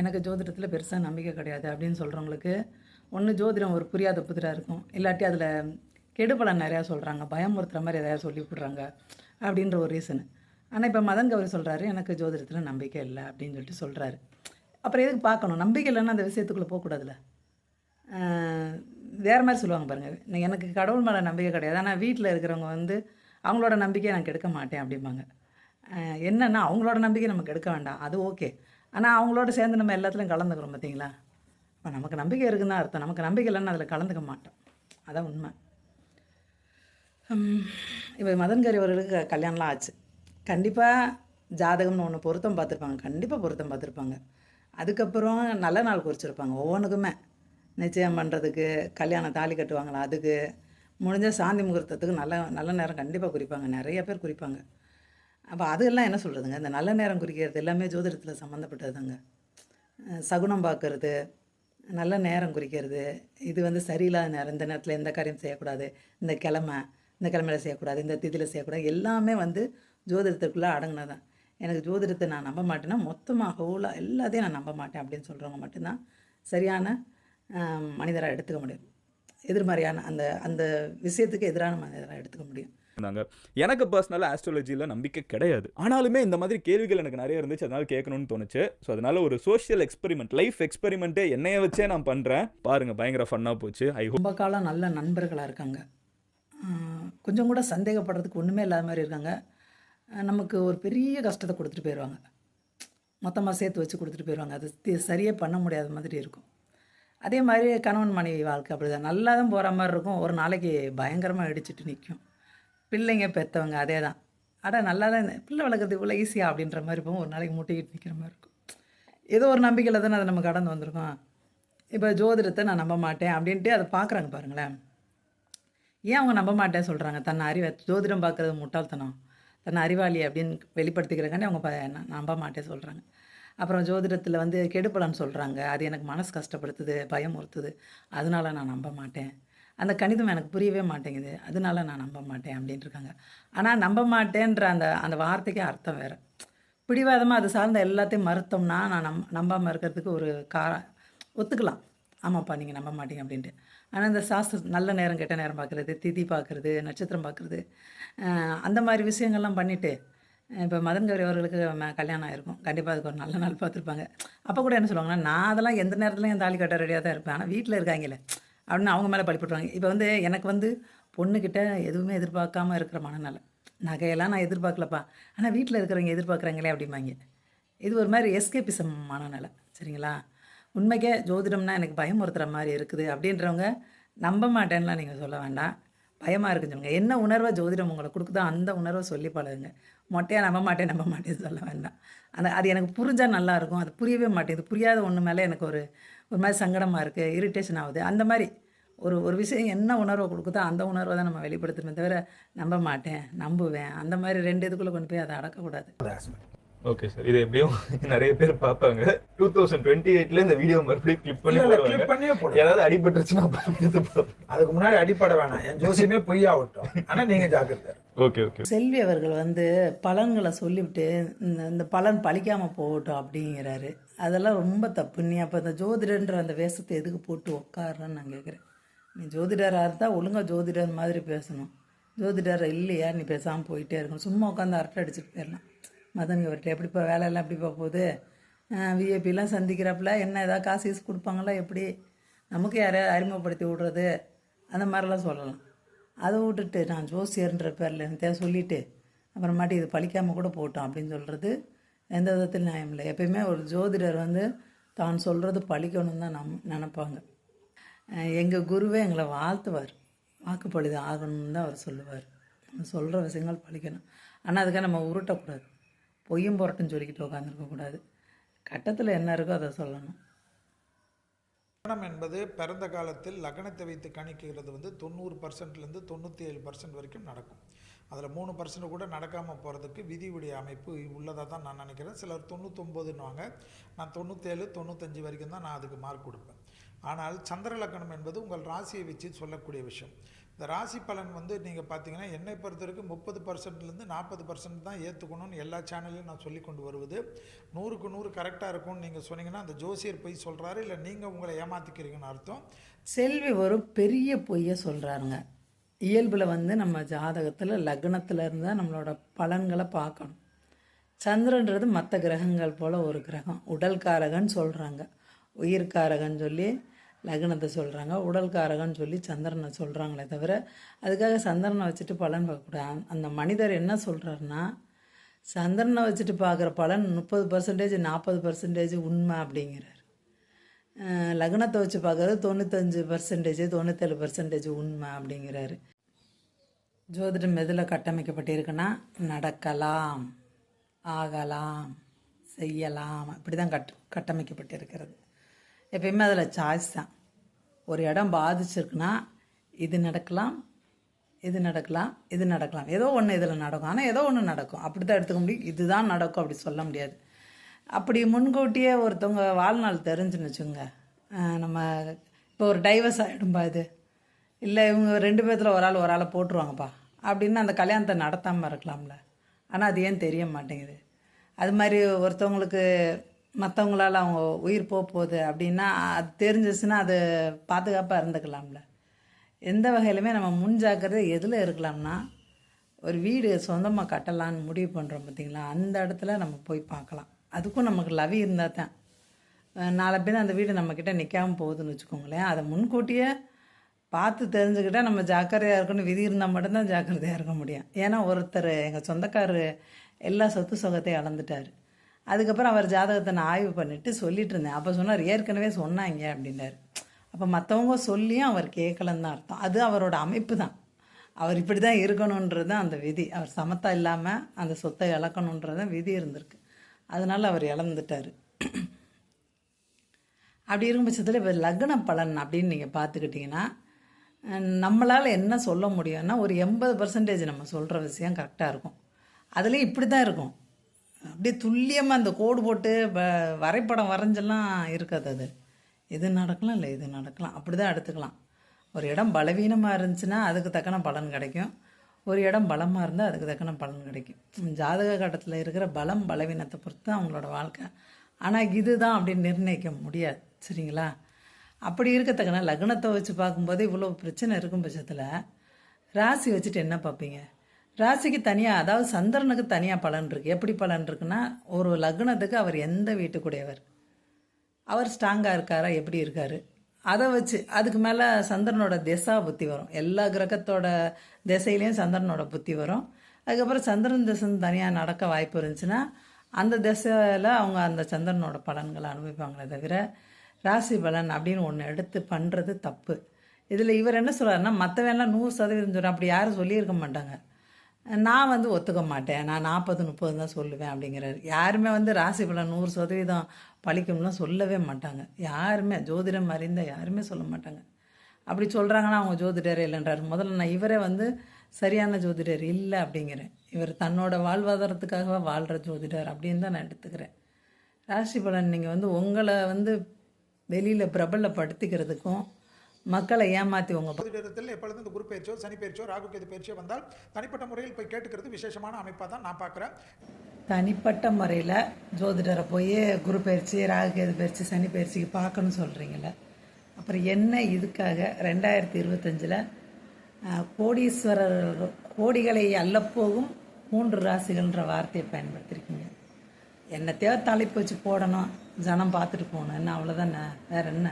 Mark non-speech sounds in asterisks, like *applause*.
எனக்கு ஜோதிடத்தில் பெருசாக நம்பிக்கை கிடையாது அப்படின்னு சொல்கிறவங்களுக்கு ஒன்று ஜோதிடம் ஒரு புரியாத புதிராக இருக்கும். இல்லாட்டி அதில் கெடுபலன் நிறையா சொல்கிறாங்க பயமுறுத்துற மாதிரி எதாவது சொல்லி விட்றாங்க அப்படின்ற ஒரு ரீசனு ஆனால் இப்போ மதன் கௌரி சொல்கிறாரு எனக்கு ஜோதிடத்தில் நம்பிக்கை இல்லை அப்படின்னு சொல்லிட்டு சொல்கிறாரு அப்புறம் எதுக்கு பார்க்கணும்? நம்பிக்கை இல்லைன்னா அந்த விஷயத்துக்குள்ளே போகக்கூடாதுல்ல. வேறு மாதிரி சொல்லுவாங்க பாருங்கள் எனக்கு கடவுள் மேலே நம்பிக்கை கிடையாது. ஆனால் வீட்டில் இருக்கிறவங்க வந்து அவங்களோட நம்பிக்கையை நான் கெடுக்க மாட்டேன் அப்படிம்பாங்க. என்னென்னா என்னன்னா அவங்களோட நம்பிக்கை நமக்கு எடுக்க வேண்டாம். அது ஓகே ஆனால் அவங்களோட சேர்ந்து நம்ம எல்லாத்துலையும் கலந்துக்கிறோம் பார்த்தீங்களா இப்போ நமக்கு நம்பிக்கை இருக்குன்னு அர்த்தம். நமக்கு நம்பிக்கை இல்லைன்னு அதில் கலந்துக்க மாட்டோம். அதான் உண்மை. இப்போ மதன்கரி அவர்களுக்கு கல்யாணம்லாம் ஆச்சு. கண்டிப்பாக ஜாதகம்னு ஒன்று பொருத்தம் பார்த்துருப்பாங்க. கண்டிப்பாக பொருத்தம் பார்த்துருப்பாங்க. அதுக்கப்புறம் நல்ல நாள் குறிச்சிருப்பாங்க ஒவ்வொன்றுக்குமே நிச்சயம் பண்ணுறதுக்கு கல்யாணம் தாலி கட்டுவாங்களா அதுக்கு. முடிஞ்ச சாந்தி முகூர்த்தத்துக்கு நல்ல நல்ல நேரம் கண்டிப்பாக குறிப்பாங்க. நிறைய பேர் குறிப்பாங்க. அப்போ அதெல்லாம் என்ன சொல்கிறதுங்க இந்த நல்ல நேரம் குறிக்கிறது எல்லாமே ஜோதிடத்தில் சம்மந்தப்பட்டதுங்க சகுனம் பார்க்கறது நல்ல நேரம் குறிக்கிறது இது வந்து சரியில்லாத நேரம் இந்த நேரத்தில் எந்த காரியம் செய்யக்கூடாது இந்த கிழமை இந்த கிழமையில செய்யக்கூடாது இந்த திதியில் செய்யக்கூடாது எல்லாமே வந்து ஜோதிடத்துக்குள்ளே அடங்கினதான் எனக்கு ஜோதிடத்தை நான் நம்ப மாட்டேன்னா மொத்தமாக ஹோலாக எல்லாத்தையும் நான் நம்ப மாட்டேன் அப்படின்னு சொல்கிறவங்க மட்டும்தான் சரியான மனிதராக எடுத்துக்க முடியும். எதிர்மறையான அந்த அந்த விஷயத்துக்கு எதிரான மனிதராக எடுத்துக்க முடியும். இருந்தாங்க. எனக்கு பர்சனலாக ஆஸ்ட்ராலஜியில் நம்பிக்கை கிடையாது. ஆனாலுமே இந்த மாதிரி கேள்விகள் எனக்கு நிறைய இருந்துச்சு. அதனால கேட்கணும்னு தோணுச்சு. ஸோ அதனால ஒரு சோஷியல் எக்ஸ்பெரிமெண்ட் லைஃப் எக்ஸ்பெரிமெண்ட்டே என்னைய வச்சே நான் பண்ணுறேன் பாருங்க பயங்கர ஃபன்னாக போச்சு. ஐ ரொம்ப காலம் நல்ல நண்பர்களாக இருக்காங்க. கொஞ்சம் கூட சந்தேகப்படுறதுக்கு ஒன்றுமே இல்லாத மாதிரி இருக்காங்க. நமக்கு ஒரு பெரிய கஷ்டத்தை கொடுத்துட்டு போயிடுவாங்க மொத்தமாக சேர்த்து வச்சு கொடுத்துட்டு போயிடுவாங்க அது சரியே பண்ண முடியாத மாதிரி இருக்கும். அதே மாதிரி கணவன் மனைவி வாழ்க்கை அப்படிதான். நல்லா தான் போகிற மாதிரி இருக்கும். ஒரு நாளைக்கு பயங்கரமாக இடிச்சிட்டு நிற்கும் பிள்ளைங்க பெற்றவங்க அதே தான் அட நல்லா தான் பிள்ளை வளர்க்குறது இவ்வளோ ஈஸியாக அப்படின்ற மாதிரி இப்போ ஒரு நாளைக்கு முட்டிக்கிட்டு நிற்கிற மாதிரி இருக்கும். ஏதோ ஒரு நம்பிக்கையில் தானே அதை நம்ம கடந்து வந்திருக்கோம். இப்போ ஜோதிடத்தை நான் நம்ப மாட்டேன் அப்படின்ட்டு அதை பார்க்குறாங்க பாருங்களேன். ஏன் அவங்க நம்ப மாட்டேன்னு சொல்கிறாங்க தன்னை அறிவை ஜோதிடம் பார்க்குறது முட்டாள்தனம். தன்னை அறிவாளி அப்படின்னு வெளிப்படுத்திக்கிறக்காண்டி அவங்க ப- நம்ப மாட்டேன் சொல்கிறாங்க அப்புறம் ஜோதிடத்தில் வந்து கெடுப்பலன்னு சொல்கிறாங்க அது எனக்கு மனசு கஷ்டப்படுத்துது பயமுறுத்துது அதனால நான் நம்ப மாட்டேன். அந்த கணிதம் எனக்கு புரியவே மாட்டேங்குது. அதனால நான் நம்ப மாட்டேன் அப்படின்ட்டு இருக்காங்க ஆனால் நம்ப மாட்டேன்ற அந்த அந்த வார்த்தைக்கே அர்த்தம் வேறு. பிடிவாதமாக அது சார்ந்த எல்லாத்தையும் மறுத்தோம்னா நான் நம் நம்பாமல் இருக்கிறதுக்கு ஒரு கார ஒத்துக்கலாம். ஆமாப்பா நீங்கள் நம்ப மாட்டீங்க அப்படின்ட்டு. ஆனால் இந்த சாஸ்திரம் நல்ல நேரம் கெட்ட நேரம் பார்க்குறது திதி பார்க்குறது நட்சத்திரம் பார்க்குறது அந்த மாதிரி விஷயங்கள்லாம் பண்ணிவிட்டு இப்போ மதன் கௌரி அவர்களுக்கு கல்யாணம் ஆயிருக்கும். கண்டிப்பாக அதுக்கு ஒரு நல்ல நாள் பார்த்துருப்பாங்க அப்போ கூட என்ன சொல்லுவாங்கன்னா நான் அதெல்லாம் எந்த நேரத்துலையும் தாலி கட்ட ரெடியாக தான் இருப்பேன். ஆனால் வீட்டில் இருக்காங்களே அப்படின்னு அவங்க மேலே பழிப்பட்டுருவாங்க இப்போ வந்து எனக்கு வந்து பொண்ணுக்கிட்ட எதுவுமே எதிர்பார்க்காம இருக்கிற மனநலம் நகையெல்லாம் நான் எதிர்பார்க்கலப்பா. ஆனால் வீட்டில் இருக்கிறவங்க எதிர்பார்க்குறாங்களே அப்படிம்பாங்க. இது ஒரு மாதிரி எஸ்கேபிசம் மனநலம் சரிங்களா? உண்மைக்கே ஜோதிடம்னா எனக்கு பயமுறுத்துகிற மாதிரி இருக்குது. அப்படின்றவங்க நம்ப மாட்டேன்லாம் நீங்கள் சொல்ல வேண்டாம். பயமாக இருக்குன்னு சொல்லுங்க. என்ன உணர்வை ஜோதிடம் உங்களை கொடுக்குதோ அந்த உணர்வை சொல்லி பழகுங்க. மொட்டையாக நம்ப மாட்டேன் நம்ப மாட்டேன்னு சொல்ல வேண்டாம். அந்த அது எனக்கு புரிஞ்சால் நல்லாயிருக்கும் அது புரியவே மாட்டேங்குது. புரியாத ஒன்று மேலே எனக்கு ஒரு ஒரு மாதிரி சங்கடமாக இருக்குது இரிட்டேஷன் ஆகுது. அந்த மாதிரி ஒரு ஒரு விஷயம் என்ன உணர்வை கொடுக்குதோ அந்த உணர்வை தான் நம்ம வெளிப்படுத்தணுமே தவிர நம்ப மாட்டேன் நம்புவேன். அந்த மாதிரி ரெண்டு இதுக்குள்ளே கொண்டு போய் அதை அடக்கக்கூடாது. ஓகே சார் இது எப்படியும் *laughs* நிறைய பேர் பார்ப்பாங்க. டூ தௌசண்ட் டுவெண்ட்டி எயிட்ல இந்த வீடியோ மறுபடியும் கிளிப் பண்ணி clip பண்ணியே போடுங்க. ஏதாவது அடிபட்டுருச்சுன்னா. அதுக்கு முன்னாடி அடிப்பட வேணாம். என் ஜோசியமே பொய்யாகட்டும் ஆனா நீங்க ஜாக்கிரதை. ஓகே ஓகே செல்வி அவர்கள் வந்து பலன்களை சொல்லிவிட்டு இந்த இந்த பலன் பழிக்காமல் போகட்டும் அப்படிங்கிறாரு. அதெல்லாம் ரொம்ப தப்பு. நீ அப்போ இந்த ஜோதிடன்ற அந்த வேஷத்தை எதுக்கு போட்டு உட்காருன்னு நான் கேட்குறேன் நீ ஜோதிடராக இருந்தால் ஒழுங்காக ஜோதிடர் மாதிரி பேசணும். ஜோதிடர் இல்லையா? நீ பேசாமல் போயிட்டே இருக்கணும். சும்மா உட்காந்து அரட்டை அடிச்சுட்டு போயிடலாம். மதன் அவர்கிட்ட எப்படிப்பா வேலையெல்லாம் எப்படிப்பா போகுது? விஐபிலாம் சந்திக்கிறப்பல என்ன ஏதாவது காசு கீசு கொடுப்பாங்களா எப்படி? நமக்கு யாரையாவது அறிமுகப்படுத்தி விடுறது? அந்த மாதிரிலாம் சொல்லலாம். அதை விட்டுட்டு நான் ஜோசியர்ன்ற பேரில் எனக்கு சொல்லிவிட்டு அப்புறமாட்டி இது பழிக்காமல் கூட போட்டோம் அப்படின்னு சொல்கிறது எந்த விதத்தில் நியாயம் இல்லை. எப்பயுமே ஒரு ஜோதிடர் வந்து தான் சொல்கிறது பழிக்கணும்னு தான் நம் நினப்பாங்க. எங்கள் குருவே எங்களை வாழ்த்துவார். வாக்குப்பொழுது ஆகணும்னு தான் அவர் சொல்லுவார். சொல்கிற விஷயங்கள் பழிக்கணும். ஆனால் அதுக்காக நம்ம உருட்டக்கூடாது. பொய்யும் புரட்டும் சொல்லிக்கிட்டு உட்காந்துருக்கக்கூடாது கட்டத்தில் என்ன இருக்கோ அதை சொல்லணும். லக்னம் என்பது பிறந்த காலத்தில் லக்னத்தை வைத்து கணிக்கிறது வந்து தொண்ணூறு பர்சன்ட்லேருந்து தொண்ணூற்றி ஏழு பர்சன்ட் வரைக்கும் நடக்கும். அதில் மூணு பர்சன்ட் கூட நடக்காமல் போகிறதுக்கு விதியுடைய அமைப்பு உள்ளதாக தான் நான் நினைக்கிறேன். சிலர் தொண்ணூத்தொம்போதுன்னுவாங்க. நான் தொண்ணூற்றேழு தொண்ணூத்தஞ்சு வரைக்கும் தான் நான் அதுக்கு மார்க் கொடுப்பேன். ஆனால் சந்திர லக்கணம் என்பது உங்கள் ராசியை வச்சு சொல்லக்கூடிய விஷயம். இந்த ராசி பலன் வந்து நீங்கள் பார்த்தீங்கன்னா என்னை பொறுத்த வரைக்கும் முப்பது பர்சன்ட்லேருந்து நாற்பது பர்சன்ட் தான் ஏற்றுக்கணும்னு எல்லா சேனல்லையும் நான் சொல்லி கொண்டு வருவது. நூறுக்கு நூறு கரெக்டாக இருக்கும்னு நீங்கள் சொன்னீங்கன்னா அந்த ஜோசியர் பொய் சொல்கிறாரு இல்லை நீங்கள் உங்களை ஏமாற்றிக்கிறீங்கன்னு அர்த்தம். செல்வி ஒரு பெரிய பொய்யை சொல்கிறாருங்க இயல்பில் வந்து நம்ம ஜாதகத்தில் லக்னத்தில் இருந்தால் நம்மளோட பலன்களை பார்க்கணும். சந்திரன்றது மற்ற கிரகங்கள் போல் ஒரு கிரகம். உடல்காரகன்னு சொல்கிறாங்க உயிர்காரகன்னு சொல்லி லக்னத்தை சொல்கிறாங்க உடல்காரகன்னு சொல்லி சந்திரனை சொல்கிறாங்களே தவிர அதுக்காக சந்திரனை வச்சுட்டு பலன் பார்க்கக்கூடாது அந்த மனிதர் என்ன சொல்கிறாருன்னா சந்திரனை வச்சுட்டு பார்க்குற பலன் முப்பது பர்சன்டேஜ் நாற்பது பர்சன்டேஜ் உண்மை அப்படிங்கிறார். லக்னத்தை வச்சு பார்க்குறது தொண்ணூத்தஞ்சு பர்சன்டேஜ் தொண்ணூத்தேழு பர்சன்டேஜ் உண்மை அப்படிங்கிறாரு. ஜோதிடம் எதில் கட்டமைக்கப்பட்டிருக்குன்னா நடக்கலாம் ஆகலாம் செய்யலாம். இப்படி தான் கட் கட்டமைக்கப்பட்டிருக்கிறது. எப்பயுமே அதில் சாய்ஸ் தான். ஒரு இடம் பாதிச்சிருக்குன்னா இது நடக்கலாம் இது நடக்கலாம் இது நடக்கலாம். ஏதோ ஒன்று இதில் நடக்கும். ஆனால் ஏதோ ஒன்று நடக்கும். அப்படி தான் எடுத்துக்க முடியும். இதுதான் நடக்கும் அப்படி சொல்ல முடியாது. அப்படி முன்கூட்டியே ஒருத்தவங்க வாழ்நாள் தெரிஞ்சுன்னு வச்சுங்க நம்ம இப்போ ஒரு டைவர்ஸ் ஆகிடும்பா இது. இல்லை இவங்க ரெண்டு பேர்த்தில் ஒரு ஆள் ஒரு ஆளை போட்டுருவாங்கப்பா. அப்படின்னு அந்த கல்யாணத்தை நடத்தாமல் இருக்கலாம்ல. ஆனால் அது ஏன் தெரிய மாட்டேங்குது? அது மாதிரி ஒருத்தவங்களுக்கு மற்றவங்களால அவங்க உயிர் போக போகுது அப்படின்னா அது தெரிஞ்சிச்சுன்னா அது பாதுகாப்பாக இருந்துக்கலாம்ல. எந்த வகையிலுமே நம்ம முன் ஜாக்கிரதை எதில் இருக்கலாம்னா ஒரு வீடு சொந்தமாக கட்டலான்னு முடிவு பண்ணுறோம் பார்த்திங்களா அந்த இடத்துல நம்ம போய் பார்க்கலாம். அதுக்கும் நமக்கு லவி இருந்தால் தான். நாலு நாளை அந்த வீடு நம்மக்கிட்ட நிற்காம போகுதுன்னு வச்சுக்கோங்களேன். அதை முன்கூட்டியே பார்த்து தெரிஞ்சுக்கிட்டால் நம்ம ஜாக்கிரதையாக இருக்கணும். விதி இருந்தால் மட்டும்தான் ஜாக்கிரதையாக இருக்க முடியும். ஏன்னா ஒருத்தர் எங்கள் சொந்தக்காரர் எல்லா சொத்து சுகத்தையும் இழந்துட்டார். அதுக்கப்புறம் அவர் ஜாதகத்தை நான் ஆய்வு பண்ணிவிட்டு சொல்லிட்டு இருந்தேன். அப்போ சொன்னார் ஏற்கனவே சொன்னாங்க அப்படின்னாரு. அப்போ மற்றவங்க சொல்லியும் அவர் கேட்கலன்னு தான் அர்த்தம். அது அவரோட அமைப்பு தான். அவர் இப்படி தான் இருக்கணுன்றது தான் அந்த விதி. அவர் சமத்தா இல்லாமல் அந்த சொத்தை இழக்கணுன்றது தான் விதி இருந்திருக்கு. அதனால் அவர் இழந்துட்டார். அப்படி இருக்கும் பட்சத்தில் இப்போ லக்ன பலன் அப்படின்னு நீங்கள் பார்த்துக்கிட்டிங்கன்னா நம்மளால் என்ன சொல்ல முடியும்னா ஒரு எண்பது பர்சன்டேஜ் நம்ம சொல்கிற விஷயம் கரெக்டாக இருக்கும். அதுலேயும் இப்படி தான் இருக்கும். அப்படியே துல்லியமாக அந்த கோடு போட்டு வ- வரைபடம் வரைஞ்செல்லாம் இருக்காது அது. இது நடக்கலாம் இல்லை இது நடக்கலாம். அப்படி தான் எடுத்துக்கலாம். ஒரு இடம் பலவீனமாக இருந்துச்சுன்னா அதுக்கு தக்கன பலன் கிடைக்கும். ஒரு இடம் பலமாக இருந்தால் அதுக்கு தக்கன பலன் கிடைக்கும். ஜாதக கட்டத்தில் இருக்கிற பலம் பலவீனத்தை பொறுத்து தான் அவங்களோட வாழ்க்கை. ஆனால் இதுதான் அப்படின்னு நிர்ணயிக்க முடியாது. சரிங்களா? அப்படி இருக்கத்தக்கன லக்னத்தை வச்சு பார்க்கும்போது இவ்வளோ பிரச்சனை இருக்கும் பட்சத்தில் ராசி வச்சுட்டு என்ன பார்ப்பீங்க? ராசிக்கு தனியாக அதாவது சந்திரனுக்கு தனியாக பலன் இருக்குது எப்படி பலன் இருக்குன்னா ஒரு லக்னத்துக்கு அவர் எந்த வீட்டுக்குடையவர்? அவர் ஸ்ட்ராங்காக இருக்காரா? எப்படி இருக்காரு? அதை வச்சு அதுக்கு மேலே சந்திரனோட திசா புத்தி வரும். எல்லா கிரகத்தோட திசையிலையும் சந்திரனோட புத்தி வரும். அதுக்கப்புறம் சந்திரன் திசை தனியாக நடக்க வாய்ப்பு இருந்துச்சுன்னா அந்த திசையில் அவங்க அந்த சந்திரனோட பலன்களை அனுபவிப்பாங்களே தவிர ராசி பலன் அப்படின்னு ஒன்று எடுத்து பண்ணுறது தப்பு. இதில் இவர் என்ன சொல்கிறாருன்னா மற்றவெல்லாம் நூறு சதவீதம் சொல்கிறேன் அப்படி யாரும் சொல்லியிருக்க மாட்டாங்க. நான் வந்து ஒத்துக்க மாட்டேன். நான் நாற்பது முப்பது தான் சொல்லுவேன் அப்படிங்கிறாரு. யாருமே வந்து ராசி பலன் நூறு சதவீதம் பழிக்கும்லாம் சொல்லவே மாட்டாங்க. யாருமே ஜோதிடம் அறிந்த யாருமே சொல்ல மாட்டாங்க. அப்படி சொல்கிறாங்கன்னா அவங்க ஜோதிடர் இல்லைன்றாரு. முதல்ல நான் இவரே வந்து சரியான ஜோதிடர் இல்லை அப்படிங்கிறேன். இவர் தன்னோட வாழ்வாதாரத்துக்காக வாழ்கிற ஜோதிடர் அப்படின்னு தான் நான் எடுத்துக்கிறேன். ராசி பலன் நீங்கள் வந்து உங்களை வந்து வெளியில் பிரபலப்படுத்திக்கிறதுக்கும் மக்களை ஏமாற்றி உங்கள் ஜோதிடத்தில் எப்பொழுதும் இந்த குரு பயிற்சியோ சனி பயிற்சியோ ராகு கேது பயிற்சியோ வந்தால் தனிப்பட்ட முறையில் போய் கேட்டுக்கிறது விசேஷமான அமைப்பாக தான் நான் பார்க்குறேன். தனிப்பட்ட முறையில் ஜோதிடரை போய் குரு பயிற்சி ராகு கேது பயிற்சி சனி பயிற்சிக்கு பார்க்கணும்னு சொல்கிறீங்களே அப்புறம் என்ன இதுக்காக ரெண்டாயிரத்தி இருபத்தஞ்சில் கோடீஸ்வரர் கோடிகளை அள்ளப்போகும் மூன்று ராசிகள்ன்ற வார்த்தையை பயன்படுத்தியிருக்கீங்க என்னத்தையோ தலைப்பு வச்சு போடணும் ஜனம் பார்த்துட்டு போகணும் என்ன அவ்வளோதானே வேற என்ன?